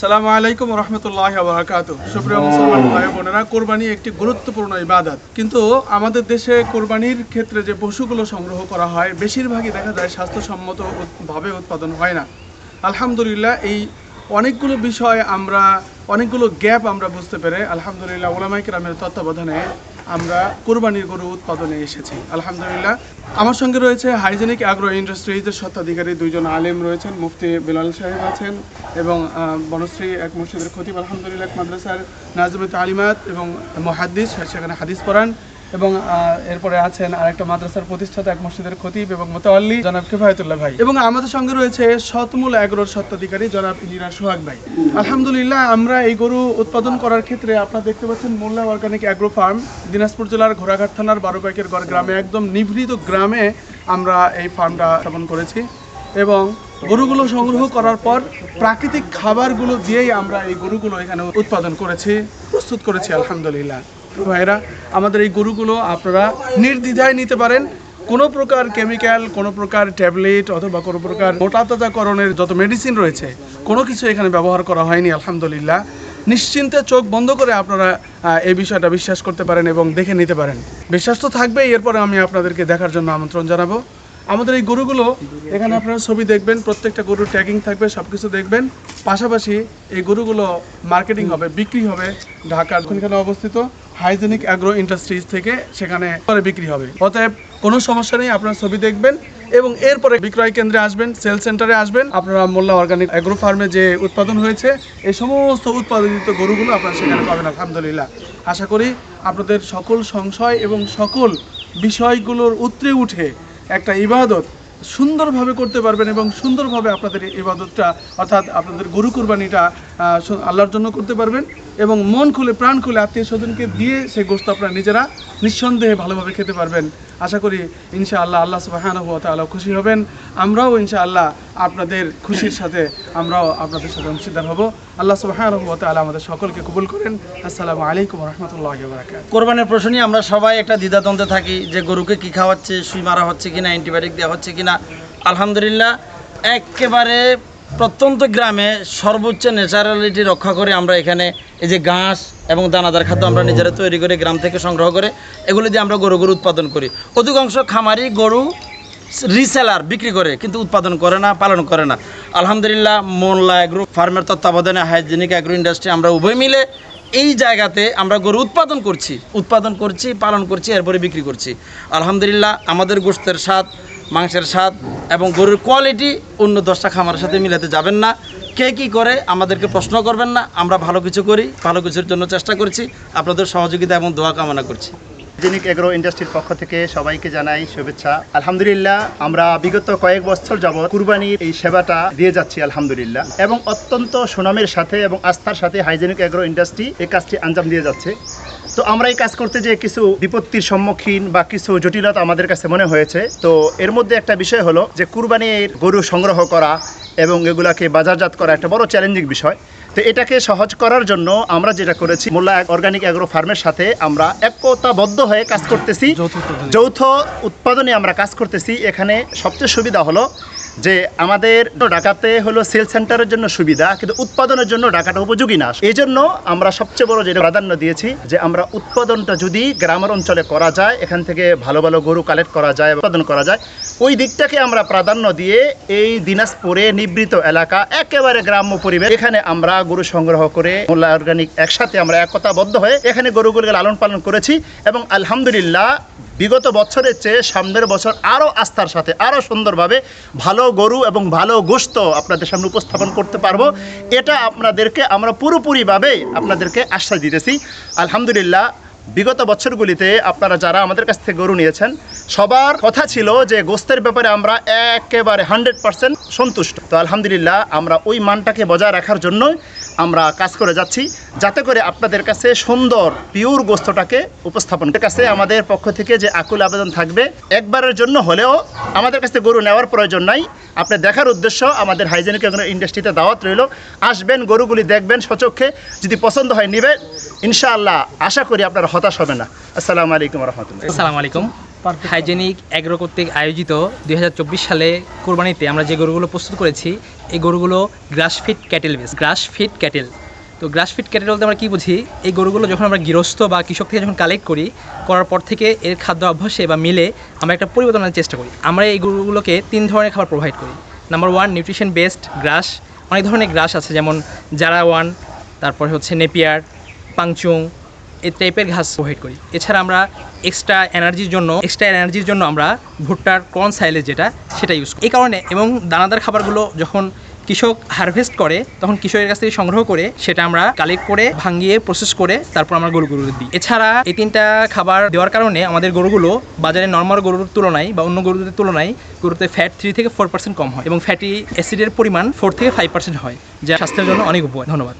সালাম আলাইকুম রহমতুল্লাহ সুপ্রিয় মুসলমান ভাই বোনেরা, কোরবানি একটি গুরুত্বপূর্ণ ইবাদত। কিন্তু আমাদের দেশে কোরবানির ক্ষেত্রে যে পশুগুলো সংগ্রহ করা হয়, বেশিরভাগই দেখা যায় স্বাস্থ্যসম্মত ভাবে উৎপাদন হয় না। আলহামদুলিল্লাহ, এই অনেকগুলো বিষয় আমরা, অনেকগুলো গ্যাপ আমরা বুঝতে পেরে, আলহামদুলিল্লাহ ওলামাই কেরামের তত্ত্বাবধানে আমরা কোরবানির গরু উৎপাদনে এসেছি। আলহামদুলিল্লাহ। আমার সঙ্গে রয়েছে হাইজেনিক অ্যাগ্রো ইন্ডাস্ট্রিজের স্বত্বাধিকারী দুইজন আলেম রয়েছেন, মুফতি বেলাল সাহেব আছেন এবং বনশ্রী এক মসজিদের খতিব, আলহামদুলিল্লাহ মাদ্রাসার নাজমে তালিমাত এবং মহাদ্দিস, সেখানে হাদিস পড়ান। এবং এরপরে আছেন আরেকটা মাদ্রাসার প্রতিষ্ঠাতা এক মসজিদের খতিব এবং মোতাল্লি জনাব কিফায়তুল্লাহ ভাই। এবং আমাদের সঙ্গে রয়েছে শতমূল অ্যাগ্রোর স্বত্বাধিকারী জনাব ইঞ্জিনিয়ার সোহাগ ভাই। আলহামদুলিল্লাহ, আমরা এই গরু উৎপাদন করার ক্ষেত্রে আপনারা দেখতে পাচ্ছেন Molla organic agro farm, Dinajpur জেলার ঘোড়াঘাট থানার বারো পাইকের গড় গ্রামে, একদম নিভৃত গ্রামে আমরা এই ফার্মটা স্থাপন করেছি। এবং গরুগুলো সংগ্রহ করার পর প্রাকৃতিক খাবারগুলো দিয়েই আমরা এই গরুগুলো এখানে উৎপাদন করেছি, প্রস্তুত করেছি, আলহামদুলিল্লাহ। ভাইরা, আমাদের এই গরুগুলো আপনারা নির্দ্বিধায় নিতে পারেন। কোনো প্রকার কেমিক্যাল কোনো প্রকার ট্যাবলেট অথবা কোনো প্রকার মোটা তাজাকরণের যত মেডিসিন রয়েছে, কোনো কিছু এখানে ব্যবহার করা হয়নি, আলহামদুলিল্লাহ। নিশ্চিন্তে চোখ বন্ধ করে আপনারা এই বিষয়টা বিশ্বাস করতে পারেন এবং দেখে নিতে পারেন। বিশ্বাস তো থাকবেই এরপরে আমি আপনাদেরকে দেখার জন্য আমন্ত্রণ জানাব। আমাদের এই গরুগুলো, এখানে আপনারা ছবি দেখবেন, প্রত্যেকটা গরুর ট্যাগিং থাকবে সব কিছু দেখবেন। পাশাপাশি এই গরুগুলো মার্কেটিং হবে, বিক্রি হবে ঢাকার অবস্থিত। হাইজেনিক অ্যাগ্রো ইন্ডাস্ট্রিজ থেকে সেখানে পরে বিক্রি হবে। অতএব কোনো সমস্যা নেই, আপনারা ছবি দেখবেন এবং এরপরে বিক্রয় কেন্দ্রে আসবেন, সেল সেন্টারে আসবেন। আপনারা মোল্লা অর্গানিক অ্যাগ্রো ফার্মে যে উৎপাদন হয়েছে, এই সমস্ত উৎপাদিত গরুগুলো আপনারা সেখানে পাবেন, আলহামদুলিল্লাহ। আশা করি আপনাদের সকল সংশয় এবং সকল বিষয়গুলোর উতরে উঠে একটা ইবাদত সুন্দরভাবে করতে পারবেন এবং সুন্দরভাবে আপনাদের ইবাদতটা অর্থাৎ আপনাদের গরু কুরবানিটা আল্লাহর জন্য করতে পারবেন। এবং মন খুলে, প্রাণ খুলে আত্মীয় স্বজনকে দিয়ে সেই গোস্ত আপনারা নিজেরা নিঃসন্দেহে ভালোভাবে খেতে পারবেন। আশা করি ইনশাআল্লাহ আল্লাহ সুবাহানহ তাআলা খুশি হবেন। আমরাও ইনশাআল্লাহ আপনাদের খুশির সাথে আমরাও আপনাদের সাথে অংশীদার হব। আল্লাহ সুবাহানহ তাআলা আমাদের সকলকে কবুল করেন। আসসালামু আলাইকুম রহমতুল্লাহ কোরবানির প্রশ্ন আমরা সবাই একটা দ্বিধাদ্বন্দ্বে থাকি যে গরুকে কি খাওয়াচ্ছে, সুই মারা হচ্ছে কিনা, অ্যান্টিবায়োটিক দেওয়া হচ্ছে কিনা। আলহামদুলিল্লাহ, একেবারে প্রত্যন্ত গ্রামে সর্বোচ্চ ন্যাচারালিটি রক্ষা করে আমরা এখানে এই যে ঘাস এবং দানাদার খাদ্য আমরা নিজেরা তৈরি করে গ্রাম থেকে সংগ্রহ করে এগুলো দিয়ে আমরা গরু গরু উৎপাদন করি। অধিকাংশ খামারি গরু রিসেলার বিক্রি করে কিন্তু উৎপাদন করে না পালন করে না। আলহামদুলিল্লাহ মোল্লা এগ্রো ফার্মের তত্ত্বাবধানে হাইজেনিক অ্যাগ্রো ইন্ডাস্ট্রি আমরা উভয় মিলে এই জায়গাতে আমরা গরু উৎপাদন করছি উৎপাদন করছি পালন করছি এরপরে বিক্রি করছি। আলহামদুলিল্লাহ আমাদের গোস্তের স্বাদ মাংসের স্বাদ এবং গরুর কোয়ালিটি অন্য দশটা খামারের সাথে মিলাতে যাবেন না। কে কী করে আমাদেরকে প্রশ্ন করবেন না, আমরা ভালো কিছু করি, ভালো কিছুর জন্য চেষ্টা করছি, আপনাদের সহযোগিতা এবং দোয়া কামনা করছি। জেনিক এগ্রো ইন্ডাস্ট্রির পক্ষ থেকে সবাইকে জানাই শুভেচ্ছা। আলহামদুলিল্লাহ, আমরা বিগত কয়েক বছর যাবৎ কুরবানির এই সেবাটা দিয়ে যাচ্ছি, আলহামদুলিল্লাহ। এবং অত্যন্ত সুনামের সাথে এবং আস্থার সাথে হাইজেনিক এগ্রো ইন্ডাস্ট্রি এই কাজটি আঞ্জাম দিয়ে যাচ্ছে। তো আমরা এই কাজ করতে যে কিছু বিপত্তির সম্মুখীন বা কিছু জটিলতা আমাদের কাছে মনে হয়েছে। তো এর মধ্যে একটা বিষয় হলো যে কুরবানির গরু সংগ্রহ করা এবং এগুলাকে বাজারজাত করা একটা বড় চ্যালেঞ্জিং বিষয়। তো এটাকে সহজ করার জন্য আমরা যেটা করেছি মোল্লা অর্গানিক অ্যাগ্রো ফার্মের সাথে আমরা একতাবদ্ধ হয়ে কাজ করতেছি। যৌথ উৎপাদনে। যৌথ উৎপাদনে আমরা কাজ করতেছি। এখানে সবচেয়ে সুবিধা হলো যে আমাদের ঢাকাতে হলো সেল সেন্টারের জন্য সুবিধা, কিন্তু উৎপাদনের জন্য ঢাকাটা উপযোগী না। এই জন্য আমরা সবচেয়ে বড় যেটা প্রাধান্য দিয়েছি, যে আমরা উৎপাদনটা যদি গ্রামের অঞ্চলে করা যায়, এখান থেকে ভালো ভালো গরু কালেক্ট করা যায়, উৎপাদন করা যায়, ওই দিকটাকে আমরা প্রাধান্য দিয়ে এই দিনাজপুরে নিবৃত এলাকা, একেবারে গ্রাম্য পরিবেশ, এখানে আমরা গরু সংগ্রহ করে মোল্লা অর্গানিক একসাথে আমরা একতাবদ্ধ হয়ে এখানে গরুগুলোকে লালন পালন করেছি এবং আলহামদুলিল্লাহ বিগত বছরের চেয়ে সামনের বছর আরও আস্থার সাথে আরও সুন্দরভাবে ভালো গরু এবং ভালো গোস্ত আপনাদের সামনে উপস্থাপন করতে পারব। এটা আপনাদেরকে আমরা পুরোপুরিভাবে আপনাদেরকে আশ্বাস দিতেছি। আলহামদুলিল্লাহ বিগত বছরগুলিতে আপনারা যারা আমাদের কাছ থেকে গরু নিয়েছেন, সবার কথা ছিল যে গোস্তের ব্যাপারে আমরা একেবারে হান্ড্রেড পার্সেন্ট সন্তুষ্ট। তো আলহামদুলিল্লাহ আমরা ওই মানটাকে বজায় রাখার জন্যই আমরা কাজ করে যাচ্ছি, যাতে করে আপনাদের কাছে সুন্দর পিওর গোস্তটাকে উপস্থাপন। কাছে আমাদের পক্ষ থেকে যে আকুল আবেদন থাকবে, একবারের জন্য হলেও আমাদের কাছে গরু নেওয়ার প্রয়োজন নাই। আপনি দেখার উদ্দেশ্য আমাদের হাইজেনিক ইন্ডাস্ট্রিতে দাওয়াত রইল। আসবেন, গরুগুলি দেখবেন সচক্ষে। যদি পছন্দ হয়, নেবেন। ইনশাআল্লাহ আশা করি আপনারা হতাশ হবে না। আসসালামু আলাইকুম রহমতুল্লাহ। আসসালামু আলাইকুম। হাইজেনিক অ্যাগ্রো কর্তৃক আয়োজিত দুই হাজার চব্বিশ সালে কোরবানিতে আমরা যে গরুগুলো প্রস্তুত করেছি, এই গরুগুলো grass fed cattle base grass fed cattle তো গ্রাস ফিট ক্যাটেল বলতে আমরা কী বুঝি? এই গরুগুলো যখন আমরা গৃহস্থ বা কৃষক থেকে যখন কালেক্ট করি, করার পর থেকে এর খাদ্য অভ্যাসে বা মিলে আমরা একটা পরিবর্তন আনার চেষ্টা করি। আমরা এই গরুগুলোকে তিন ধরনের খাবার প্রোভাইড করি। Number one nutrition based grass অনেক ধরনের গ্রাস আছে, যেমন জারা ওয়ান তারপর হচ্ছে নেপিয়ার, পাংচুং এই টাইপের ঘাস প্রোভাইড করি। এছাড়া আমরা এক্সট্রা এনার্জির জন্য এক্সট্রা এনার্জির জন্য আমরা ভুট্টার কর্ন সাইলেজ যেটা, সেটা ইউজ করি। এই কারণে এবং দানাদার খাবারগুলো যখন কৃষক হারভেস্ট করে, তখন কৃষকের কাছ থেকে সংগ্রহ করে, সেটা আমরা কালেক্ট করে, ভাঙিয়ে প্রসেস করে, তারপর আমরা গরু গরুগুলো দিই। এছাড়া এই তিনটা খাবার দেওয়ার কারণে আমাদের গরুগুলো বাজারে নর্মাল গরুর তুলনায় বা অন্য গরুদের তুলনায় গরুতে ফ্যাট থ্রি থেকে ফোর পার্সেন্ট কম হয় এবং ফ্যাটি অ্যাসিডের পরিমাণ ফোর থেকে ফাইভ পার্সেন্ট হয়, যা স্বাস্থ্যের জন্য অনেক উপকার। ধন্যবাদ।